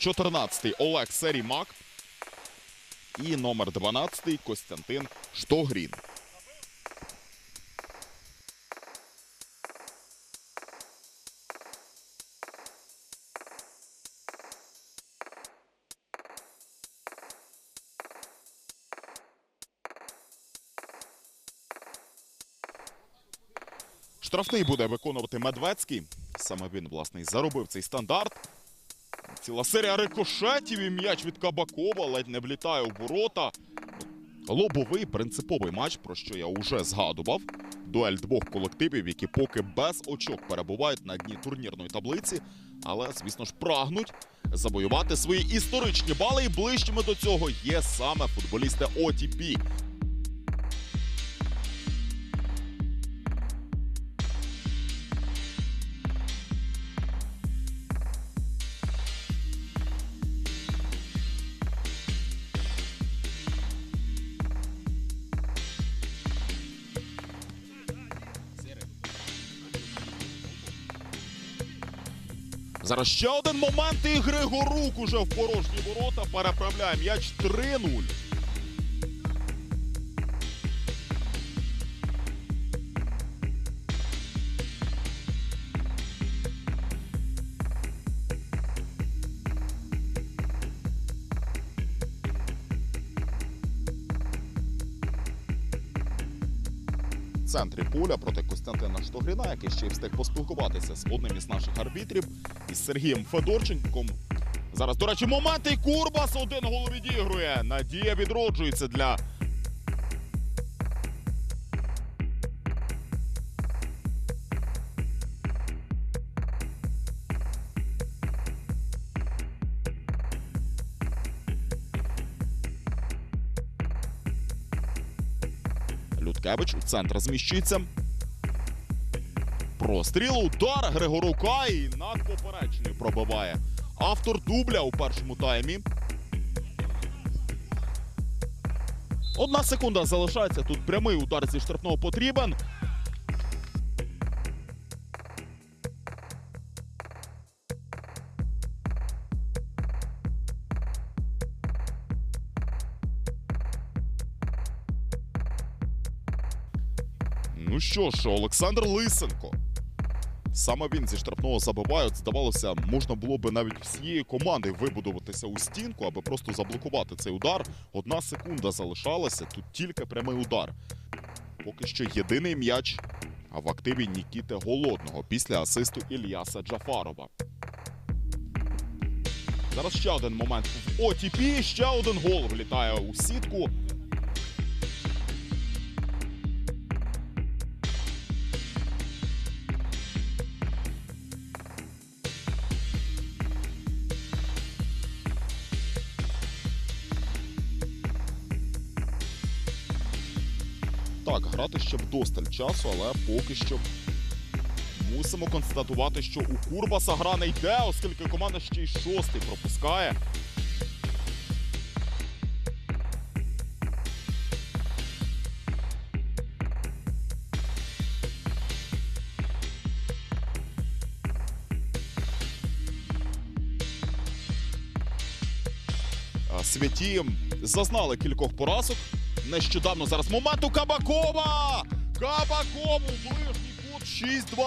14-й Олег Серімак і номер 12-й Костянтин Штогрін. Штрафний буде виконувати Медведський. Саме він, власне, і заробив цей стандарт. Ціла серія рикошетів і м'яч від Кабакова ледь не влітає у ворота. Лобовий принциповий матч, про що я вже згадував. Дуель двох колективів, які поки без очок перебувають на дні турнірної таблиці, але, звісно ж, прагнуть завоювати свої історичні бали. І ближчими до цього є саме футболісти OTP. Зараз ще один момент і Григорук уже в порожні ворота переправляє м'яч 3-0. Центрі поля проти Костянтина Штогріна, який ще й встиг поспілкуватися з одним із наших арбітрів, із Сергієм Федорченком. Зараз, до речі, момент і Курбас один гол відігрує. Надія відроджується для Людкевич у центр зміщиться. Простріл, удар Григорука і над поперечною пробиває. Автор дубля у першому таймі. Одна секунда залишається. Тут прямий удар зі штрафного потрібен. Ну що ж, Олександр Лисенко. Саме він зі штрафного забиває. Здавалося, можна було би навіть всією командою вибудуватися у стінку, аби просто заблокувати цей удар. Одна секунда залишалася, тут тільки прямий удар. Поки що єдиний м'яч, а в активі Нікіти Голодного після асисту Ільяса Джафарова. Зараз ще один момент в ОТП, ще один гол влітає у сітку. Так, грати ще вдосталь часу, але поки що мусимо констатувати, що у Курбаса гра не йде, оскільки команда ще й шостий пропускає. А, Святі зазнали кількох поразок. Нещодавно зараз момент у Кабакова! Кабаков у ближній кут 6-2.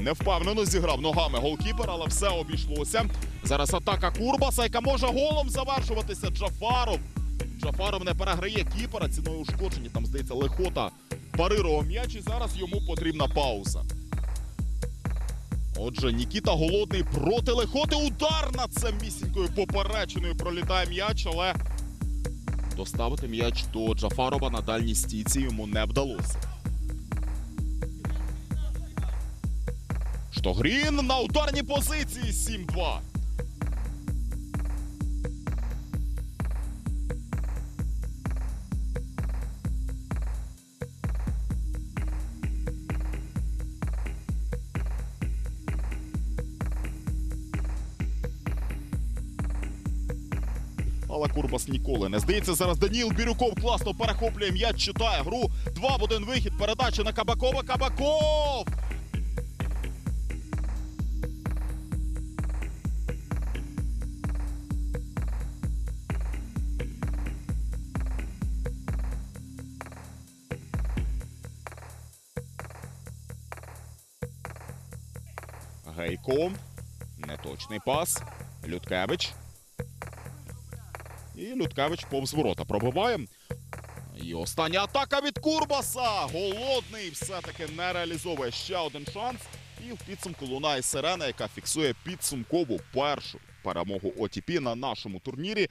Невпевнено зіграв ногами голкіпер, але все обійшлося. Зараз атака Курбаса, яка може голом завершуватися. Джафаров. Джафаров не переграє кіпера ціною ушкодження. Там, здається, лихота парирував м'яч, і зараз йому потрібна пауза. Отже, Нікіта голодний проти лихоти. Удар над самісінькою попереченою пролітає м'яч, але доставити м'яч до Джафарова на дальній стійці йому не вдалося. Штогрін на ударній позиції 7-2. Але Курбас ніколи не здається. Зараз Даніл Бірюков класно перехоплює м'яч, читає гру. Два в один вихід. Передача на Кабакова. Кабаков! Гейко. Неточний пас. Людкевич. І Людкевич повз ворота пробиває. І остання атака від Курбаса. Голодний все-таки не реалізовує ще один шанс. І в підсумку лунає сирена, яка фіксує підсумкову першу перемогу ОТП на нашому турнірі.